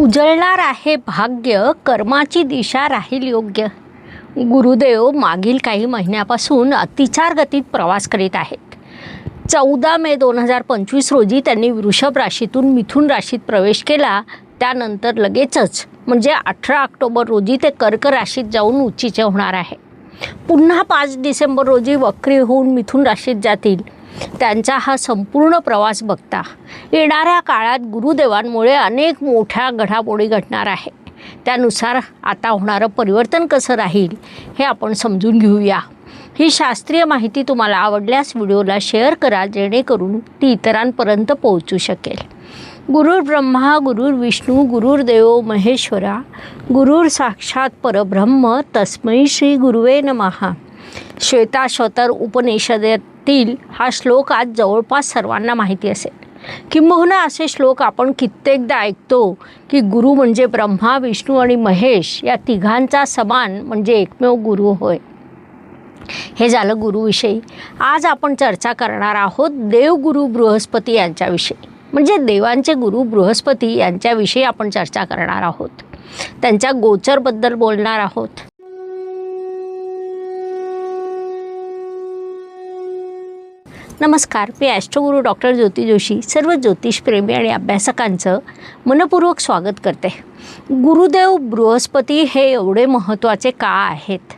उजळणार आहे भाग्य कर्माची दिशा राहील योग्य. गुरुदेव मागील काही महिन्यापासून अतिचार गतीत प्रवास करीत आहेत. चौदा मे दोन हजार पंचवीस रोजी त्यांनी वृषभ राशीतून मिथुन राशीत प्रवेश केला. त्यानंतर लगेचच म्हणजे अठरा ऑक्टोबर रोजी ते कर्क राशीत जाऊन उच्चीचे होणार आहे. पुन्हा पाच डिसेंबर रोजी वक्री होऊन मिथुन राशीत जातील. त्यांचा हा संपूर्ण प्रवास बघता येणाऱ्या काळात गुरुदेवांमुळे अनेक मोठ्या घडामोडी घडणार आहे. त्यानुसार आता होणारं परिवर्तन कसं राहील हे आपण समजून घेऊया. ही शास्त्रीय माहिती तुम्हाला आवडल्यास व्हिडिओला शेअर करा जेणेकरून ती इतरांपर्यंत पोहोचू शकेल. गुरुर ब्रह्मा गुरुर विष्णू गुरुर्देव महेश्वरा गुरुर साक्षात परब्रह्म तस्मै श्री गुरुवे नमहा श्वेताश्वतर उपनिषदेतील हा श्लोक आज जवळपास सर्वांना माहिती असेल. किंबहुना असे श्लोक आपण कित्येकदा ऐकतो की गुरु म्हणजे ब्रह्मा विष्णू आणि महेश या तिघांचा समान म्हणजे एकमेव गुरु होय. हे झालं गुरुविषयी. आज आपण चर्चा करणार आहोत देवगुरु बृहस्पती यांच्याविषयी. म्हणजे देवांचे गुरु बृहस्पती यांच्याविषयी आपण चर्चा करणार आहोत. त्यांच्या गोचरबद्दल बोलणार आहोत. नमस्कार मी ॲस्ट्रोगुरू डॉक्टर ज्योती जोशी सर्व ज्योतिषप्रेमी आणि अभ्यासकांचं मनपूर्वक स्वागत करते. गुरुदेव बृहस्पती हे एवढे महत्त्वाचे का आहेत?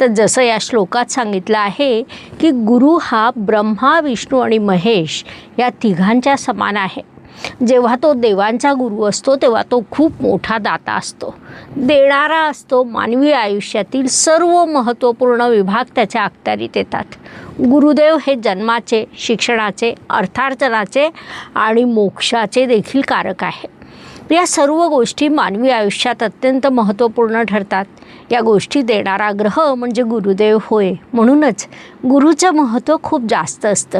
तर जसं या श्लोकात सांगितलं आहे की गुरु हा ब्रह्मा विष्णू आणि महेश या तिघांच्या समान आहे. जेव्हा तो देवांचा गुरु असतो तेव्हा तो खूप मोठा दाता असतो. देणारा असतो मानवी आयुष्यातील सर्व महत्त्वपूर्ण विभाग त्याच्या अखत्यारीत येतात. गुरुदेव हे जन्माचे शिक्षणाचे अर्थार्जनाचे आणि मोक्षाचे देखील कारक आहे. या सर्व गोष्टी मानवी आयुष्यात अत्यंत महत्त्वपूर्ण ठरतात. या गोष्टी देणारा ग्रह म्हणजे गुरुदेव होय. म्हणूनच गुरुचं महत्त्व खूप जास्त असतं.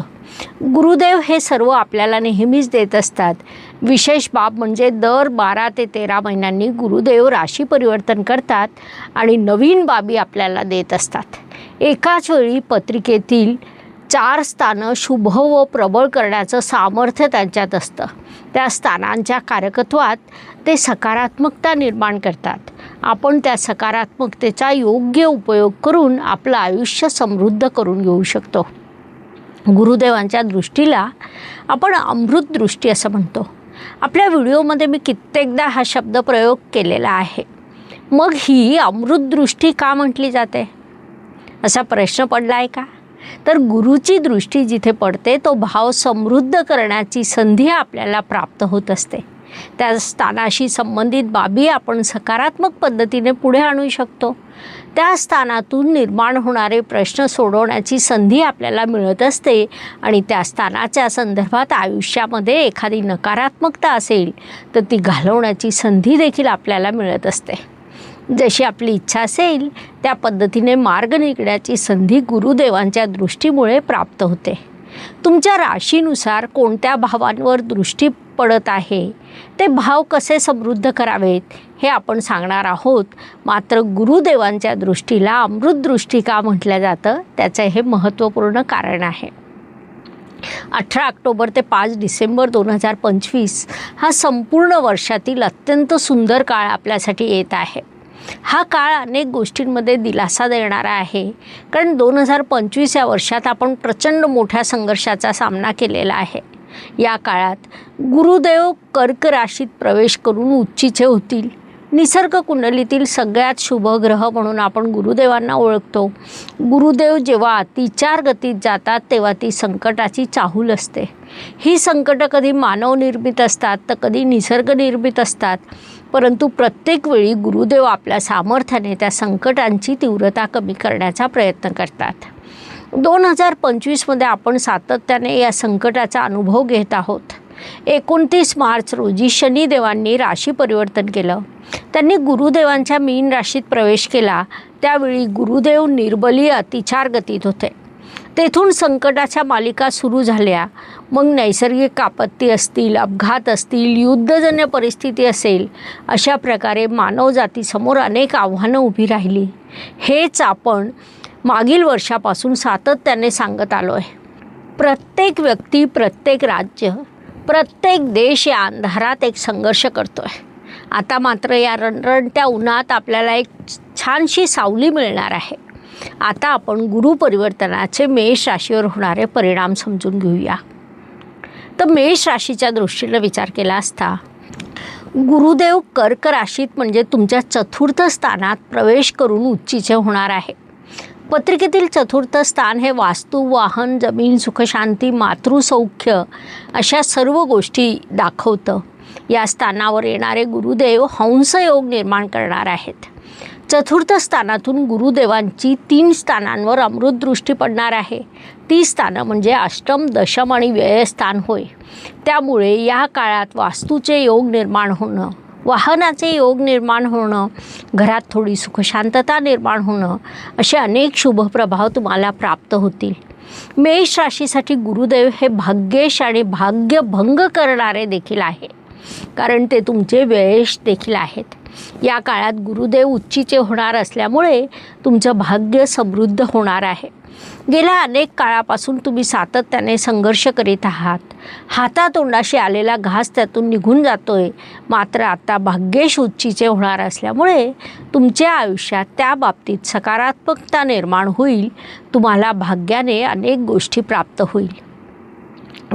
गुरुदेव हे सर्व आपल्याला नेहमीच देत असतात. विशेष बाब म्हणजे दर बारा ते तेरा महिन्यांनी गुरुदेव राशी परिवर्तन करतात आणि नवीन बाबी आपल्याला देत असतात. एकाच वेळी पत्रिकेतील चार स्थानं शुभ व प्रबळ करण्याचं सामर्थ्य त्यांच्यात असतं. त्या स्थानांच्या कारकत्वात ते सकारात्मकता निर्माण करतात. आपण त्या सकारात्मकतेचा योग्य उपयोग करून आपलं आयुष्य समृद्ध करून घेऊ शकतो. गुरुदेवांच्या दृष्टीला आपण अमृत दृष्टी असं म्हणतो. आपल्या व्हिडिओमध्ये मी कित्येकदा हा शब्द प्रयोग केलेला आहे. मग ही अमृत दृष्टी का म्हटली जाते? असा प्रश्न पडला आहे का? तर गुरुची दृष्टी जिथे पडते तो भाव समृद्ध करण्याची संधी आपल्याला प्राप्त होत असते. त्या स्थानाशी संबंधित बाबी आपण सकारात्मक पद्धतीने पुढे आणू शकतो. त्या स्थानातून निर्माण होणारे प्रश्न सोडवण्याची संधी आपल्याला मिळत असते आणि त्या स्थानाच्या संदर्भात आयुष्यामध्ये एखादी नकारात्मकता असेल तर ती घालवण्याची संधी देखील आपल्याला मिळत असते. जशी आपली इच्छा असेल त्या पद्धतीने मार्ग निघण्याची संधी गुरुदेवांच्या दृष्टीमुळे प्राप्त होते. तुमच्या राशीनुसार कोणत्या भावांवर दृष्टी पडत आहे ते भाव कसे समृद्ध करावेत हे आपण सांगणार आहोत. मात्र गुरुदेवांच्या दृष्टीला अमृत दृष्टी का म्हटलं जातं त्याचं हे महत्त्वपूर्ण कारण आहे. अठरा ऑक्टोबर ते पाच डिसेंबर दोन हजार पंचवीस हा संपूर्ण वर्षातील अत्यंत सुंदर काळ आपल्यासाठी येत आहे. हा काळ अनेक गोष्टींमध्ये दिलासा देणारा आहे. कारण दोन हजार पंचवीस या वर्षात आपण प्रचंड मोठ्या संघर्षाचा सामना केलेला आहे. या काळात गुरुदेव कर्क राशीत प्रवेश करून उच्चीचे होतील. निसर्ग कुंडलीतील सगळ्यात शुभ ग्रह म्हणून आपण गुरुदेवांना ओळखतो. गुरुदेव जेव्हा अतिचार गतीत जातात तेव्हा ती संकटाची चाहूल असते. ही संकटं कधी मानवनिर्मित असतात तर कधी निसर्गनिर्मित असतात. परंतु प्रत्येक वेळी गुरुदेव आपल्या सामर्थ्याने त्या संकटांची तीव्रता कमी करण्याचा प्रयत्न करतात. दोन हजार पंचवीसमध्ये आपण सातत्याने या संकटाचा अनुभव घेत आहोत. एकोणतीस मार्च रोजी शनिदेवांनी राशी परिवर्तन केलं. त्यांनी गुरुदेवांच्या मीन राशीत प्रवेश केला. त्यावेळी गुरुदेव निर्बली अतिचार गतीत होते. तेथून संकटाच्या मालिका सुरू झाल्या. मग नैसर्गिक आपत्ती असतील अपघात असतील युद्धजन्य परिस्थिती असेल अशा प्रकारे मानवजातीसमोर अनेक आव्हानं उभी राहिली. हेच आपण मागील वर्षापासून सातत्याने सांगत आलो आहे प्रत्येक व्यक्ती प्रत्येक राज्य प्रत्येक देश या अंधारात एक संघर्ष करतो आहे आता मात्र या रणरणत्या उन्हात आपल्याला एक छानशी सावली मिळणार आहे. आता आपण गुरुपरिवर्तनाचे मेष राशीवर होणारे परिणाम समजून घेऊया. तर मेष राशीच्या दृष्टीनं विचार केला असता गुरुदेव कर्क राशीत म्हणजे तुमच्या चतुर्थ स्थानात प्रवेश करून उच्चीचे होणार आहे. पत्रिकेतील चतुर्थ स्थान हे वास्तू वाहन जमीन सुखशांती मातृसौख्य अशा सर्व गोष्टी दाखवतं. या स्थानावर येणारे गुरुदेव हंसयोग निर्माण करणार आहेत. चतुर्थ स्थानातून गुरुदेवांची तीन स्थानांवर अमृतदृष्टी पडणार आहे. ती स्थानं म्हणजे अष्टम दशम आणि व्ययस्थान होय. त्यामुळे या काळात वास्तूचे योग निर्माण होणं वाहनाचे योग निर्माण होणं घरात थोडी सुखशांतता निर्माण होणं असे अनेक शुभ प्रभाव तुम्हाला प्राप्त होतील. मेष राशीसाठी गुरुदेव हे भाग्येश आणि भाग्यभंग करणारे देखील आहे कारण ते तुमचे व्ययेश देखील आहेत. या काळात गुरुदेव उच्चीचे होणार असल्यामुळे तुमचं भाग्य समृद्ध होणार आहे. गेल्या अनेक काळापासून तुम्ही सातत्याने संघर्ष करीत आहात. हातातोंडाशी आलेला घास त्यातून निघून जातोय. मात्र आता भाग्येश उच्चीचे होणार असल्यामुळे तुमच्या आयुष्यात त्या बाबतीत सकारात्मकता निर्माण होईल. तुम्हाला भाग्याने अनेक गोष्टी प्राप्त होईल.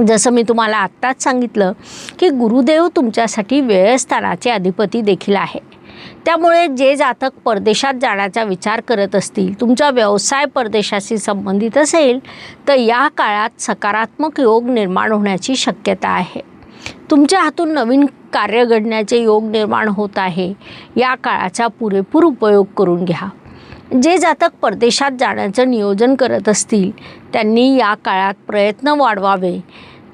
जसं मी तुम्हाला आत्ताच सांगितलं की गुरुदेव तुमच्यासाठी वेळस्थानाचे अधिपती देखील आहे. त्यामुळे जे जातक परदेशात जाण्याचा विचार करत असतील तुमचा व्यवसाय परदेशाशी संबंधित असेल तर या काळात सकारात्मक योग निर्माण होण्याची शक्यता आहे. तुमच्या हातून नवीन कार्य घडण्याचे योग निर्माण होत आहे. या काळाचा पुरेपूर उपयोग करून घ्या. जे जातक परदेशात जाण्याचं नियोजन करत असतील त्यांनी या काळात प्रयत्न वाढवावे.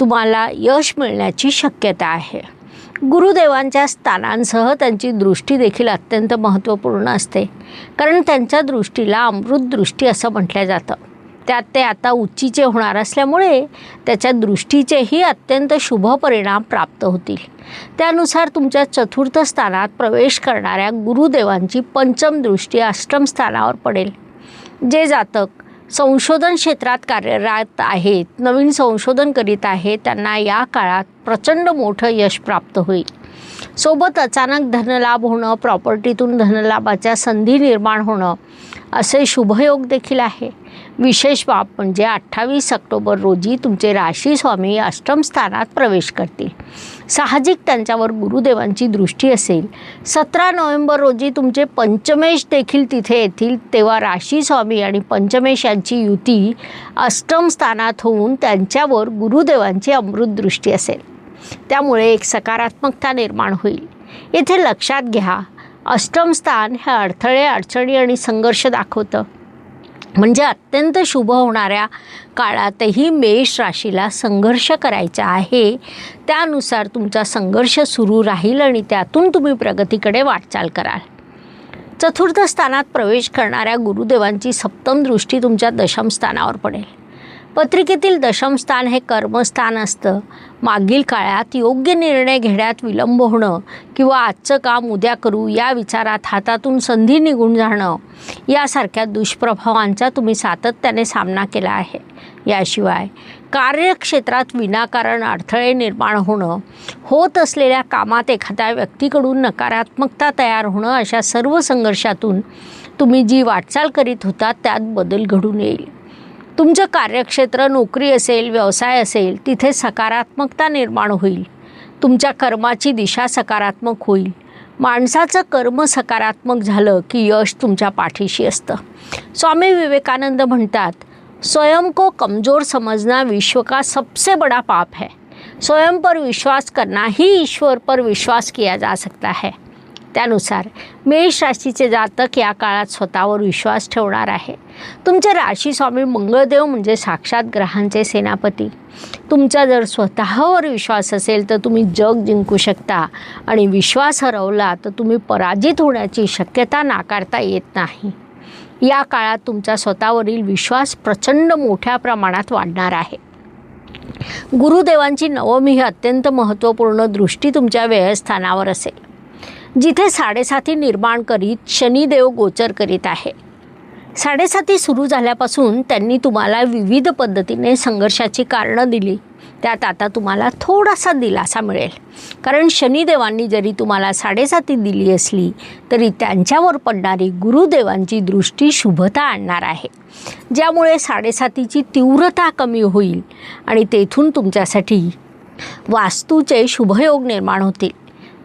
तुम्हाला यश मिळण्याची शक्यता आहे. गुरुदेवांच्या स्थानांसह त्यांची दृष्टी देखील अत्यंत महत्त्वपूर्ण असते. कारण त्यांच्या दृष्टीला अमृत दृष्टी असं म्हटलं जातं. त्यात ते आता उच्चीचे होणार असल्यामुळे त्याच्या दृष्टीचेही अत्यंत शुभ परिणाम प्राप्त होतील. त्यानुसार तुमच्या चतुर्थ स्थानात प्रवेश करणाऱ्या गुरुदेवांची पंचम दृष्टी अष्टम स्थानावर पडेल. जे जातक संशोधन क्षेत्रात कार्यरत आहेत नवीन संशोधन करीत आहेत त्यांना या काळात प्रचंड मोठं यश प्राप्त होईल. सोबत अचानक धनलाभ होणं प्रॉपर्टीतून धनलाभाच्या संधी निर्माण होणं असे शुभयोग देखील आहे. विशेष बाब म्हणजे अठ्ठावीस ऑक्टोबर रोजी तुमचे राशी स्वामी अष्टम स्थानात प्रवेश करतील. साहजिक त्यांच्यावर गुरुदेवांची दृष्टी असेल. सतरा नोव्हेंबर रोजी तुमचे पंचमेश देखील तिथे येतील तेव्हा राशी स्वामी आणि पंचमेश यांची युती अष्टम स्थानात होऊन त्यांच्यावर गुरुदेवांची अमृतदृष्टी असेल. त्यामुळे एक सकारात्मकता निर्माण होईल. येथे लक्षात घ्या अष्टम स्थान हे अडथळे अडचणी आणि संघर्ष दाखवतं. म्हणजे अत्यंत शुभ होणाऱ्या काळातही मेष राशीला संघर्ष करायचा आहे. त्यानुसार तुमचा संघर्ष सुरू राहील आणि त्यातून तुम्ही प्रगतीकडे वाटचाल कराल. चतुर्थ स्थानात प्रवेश करणाऱ्या गुरुदेवांची सप्तम दृष्टी तुमच्या दशम स्थानावर पडेल. पत्रिकेतील दशमस्थान हे कर्मस्थान असतं. मागील काळात योग्य निर्णय घेण्यात विलंब होणं किंवा आजचं काम उद्या करू या विचारात हातातून संधी निघून जाणं यासारख्या दुष्प्रभावांचा तुम्ही सातत्याने सामना केला आहे. याशिवाय कार्यक्षेत्रात विनाकारण अडथळे निर्माण होणं होत असलेल्या कामात एखाद्या व्यक्तीकडून नकारात्मकता तयार होणं अशा सर्व संघर्षातून तुम्ही जी वाटचाल करीत होता त्यात बदल घडून येईल. तुमचं कार्यक्षेत्र नोकरी असेल व्यवसाय असेल तिथे सकारात्मकता निर्माण होईल. तुमच्या कर्माची दिशा सकारात्मक होईल. माणसाचं कर्म सकारात्मक झालं की यश तुमच्या पाठीशी असतं. स्वामी विवेकानंद म्हणतात स्वयं को कमज़ोर समझना विश्व का सबसे बड़ा पाप है. स्वयं पर विश्वास करना ही ईश्वर पर विश्वास किया जा सकता है. त्यानुसार मेष राशीचे जातक या काळात स्वतःवर विश्वास ठेवणार आहे. तुमचे राशी स्वामी मंगळदेव म्हणजे साक्षात ग्रहांचे सेनापती. तुमचा जर स्वतःवर विश्वास असेल तर तुम्ही जग जिंकू शकता आणि विश्वास हरवला तर तुम्ही पराजित होण्याची शक्यता नाकारता येत नाही. या काळात तुमचा स्वतःवरील विश्वास प्रचंड मोठ्या प्रमाणात वाढणार आहे. गुरुदेवांची नवमी ही अत्यंत महत्त्वपूर्ण दृष्टी तुमच्या व्ययस्थानावर असेल. जिथे साडेसाती निर्माण करीत शनिदेव गोचर करीत आहे. साडेसाती सुरू झाल्यापासून त्यांनी तुम्हाला विविध पद्धतीने संघर्षाची कारणं दिली. त्यात आता तुम्हाला थोडासा दिलासा मिळेल. कारण शनिदेवांनी जरी तुम्हाला साडेसाती दिली असली तरी त्यांच्यावर पडणारी गुरुदेवांची दृष्टी शुभता आणणार आहे. ज्यामुळे साडेसातीची तीव्रता कमी होईल आणि तेथून तुमच्यासाठी वास्तूचे शुभयोग निर्माण होतील.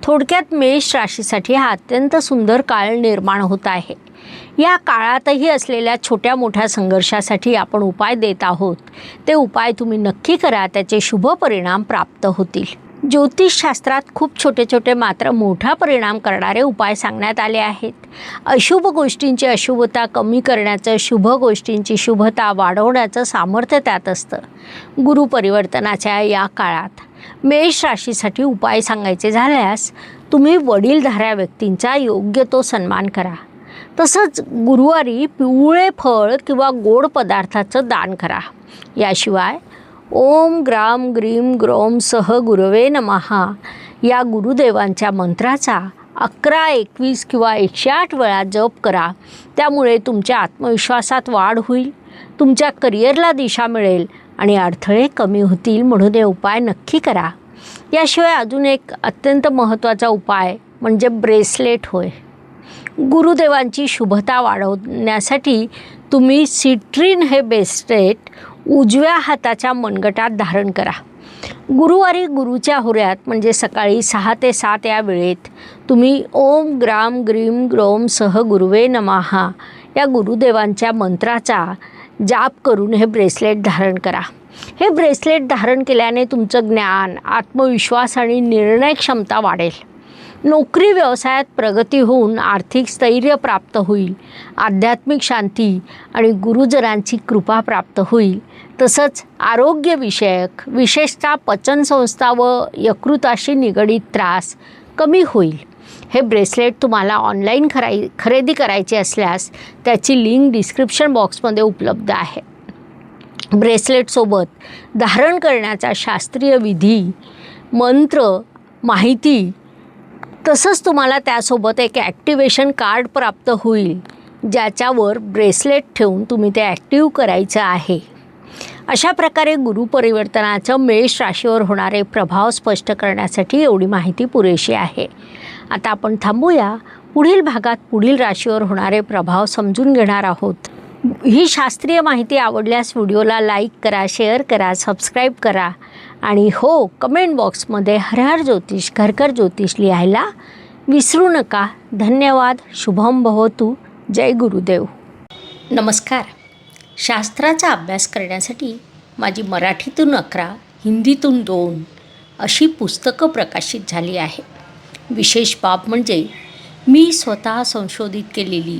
थोडक्यात मेष राशीसाठी हा अत्यंत सुंदर काळ निर्माण होत आहे. या काळातही असलेल्या छोट्या मोठ्या संघर्षासाठी आपण उपाय देत आहोत. ते उपाय तुम्ही नक्की करा त्याचे शुभ परिणाम प्राप्त होतील. ज्योतिषशास्त्रात खूप छोटे छोटे मात्र मोठा परिणाम करणारे उपाय सांगण्यात आले आहेत. अशुभ गोष्टींची अशुभता कमी करण्याचं शुभ गोष्टींची शुभता वाढवण्याचं सामर्थ्य त्यात असतं. गुरुपरिवर्तनाच्या या काळात मेष राशीसाठी उपाय सांगायचे झाल्यास तुम्ही वडीलधाऱ्या व्यक्तींचा योग्य तो सन्मान करा. तसंच गुरुवारी पिवळे फळ किंवा गोड पदार्थाचं दान करा. याशिवाय ओम ग्राम ग्रीम ग्रोम सह गुरवे नमहा या गुरुदेवांच्या मंत्राचा अकरा एकवीस किंवा एकशे आठ वेळा जप करा. त्यामुळे तुमच्या आत्मविश्वासात वाढ होईल तुमच्या करिअरला दिशा मिळेल आणि अडथळे कमी होतील म्हणून हे उपाय नक्की करा. याशिवाय अजून एक अत्यंत महत्त्वाचा उपाय म्हणजे ब्रेसलेट होय. गुरुदेवांची शुभता वाढवण्यासाठी तुम्ही सिट्रीन हे ब्रेसलेट उजव्या हाताच्या मनगटात धारण करा. गुरुवारी गुरुच्या होऱ्यात म्हणजे सकाळी सहा ते सात या वेळेत तुम्ही ओम ग्राम ग्रीम ग्रोम सह गुरुवे नमाहा या गुरुदेवांच्या मंत्राचा जाप करून हे ब्रेसलेट धारण करा. हे ब्रेसलेट धारण केल्याने तुमचं ज्ञान आत्मविश्वास आणि निर्णय क्षमता वाढेल. नोकरी व्यवसायात प्रगती होऊन आर्थिक स्थैर्य प्राप्त होईल आध्यात्मिक शांती आणि गुरुजनांची कृपा प्राप्त होईल. तसंच आरोग्यविषयक विशेषतः पचनसंस्था व यकृताशी निगडीत त्रास कमी होईल. हे ब्रेसलेट तुम्हाला ऑनलाईन खराय खरेदी करायचे असल्यास त्याची लिंक डिस्क्रिप्शन बॉक्समध्ये उपलब्ध आहे. ब्रेसलेटसोबत धारण करण्याचा शास्त्रीय विधी मंत्र माहिती तसंच तुम्हाला त्यासोबत एक ॲक्टिवेशन कार्ड प्राप्त होईल ज्याच्यावर ब्रेसलेट ठेवून तुम्ही ते ॲक्टिव्ह करायचं आहे. अशा प्रकारे गुरुपरिवर्तनाचं मेष राशीवर होणारे प्रभाव स्पष्ट करण्यासाठी एवढी माहिती पुरेशी आहे. आता आपण थांबूया. पुढील भागात पुढील राशीवर होणारे प्रभाव समजून घेणार आहोत. ही शास्त्रीय माहिती आवडल्यास व्हिडिओला लाईक करा शेअर करा सबस्क्राईब करा. आणि हो कमेंट बॉक्समध्ये हरहर ज्योतिष घरघर ज्योतिष लिहायला विसरू नका. धन्यवाद शुभम भवतू. जय गुरुदेव. नमस्कार. शास्त्राचा अभ्यास करण्यासाठी माझी मराठीतून अकरा हिंदीतून दोन अशी पुस्तकं प्रकाशित झाली आहे विशेष बाब म्हणजे मी स्वतः संशोधित केलेली